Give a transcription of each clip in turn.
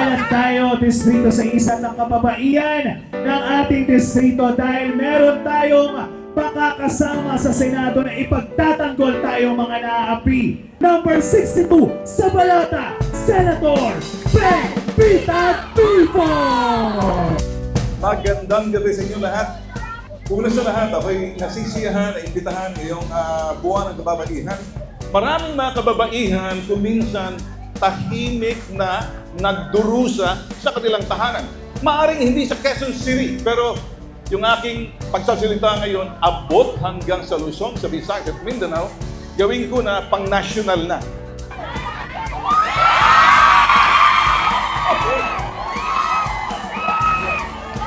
Masasalan tayo, distrito sa isa ng kababaihan ng ating distrito dahil meron tayong pakakasama sa Senado na ipagtatanggol tayo mga naapi. Number 62 sa balota, Senator Ben Pita Tifo! Magandang gabi sa inyo lahat. Una sa lahat, ako'y nasisiyahan na imbitahan ngayong ah, buwan ng kababaihan. Maraming mga kababaihan kuminsan tahimik na nagdurusa sa kanilang tahanan. Maaring hindi sa Quezon City, pero yung aking pagsasalita ngayon abot hanggang sa Luzon, sa Visayas at Mindanao, gawin ko na pang-national na.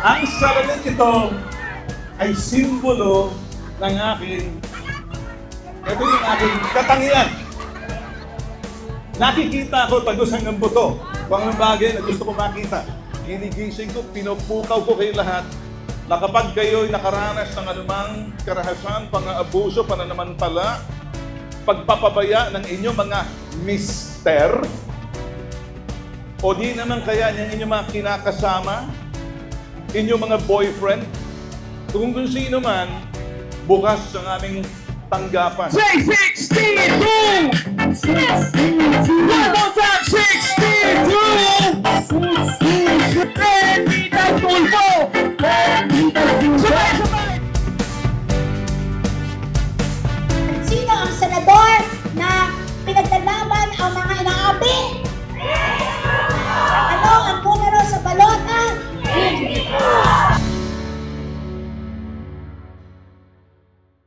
Ang salamin ito ay simbolo ng aking ito yung aking katangian. Nakikita ko tagusan ng buto. Kung bagay na gusto ko makita. Inigising ko, pinupukaw ko kayo lahat na kapag kayo'y nakaranas ng anumang karahasan, pang-aabuso, pananamantala, pagpapabaya ng inyong mga mister, o di naman kaya ng inyong mga kinakasama, inyong mga boyfriend, kung kung sino man, bukas ang aming tanggapan. 662! Sino ang senador na pinaglalaban ang mga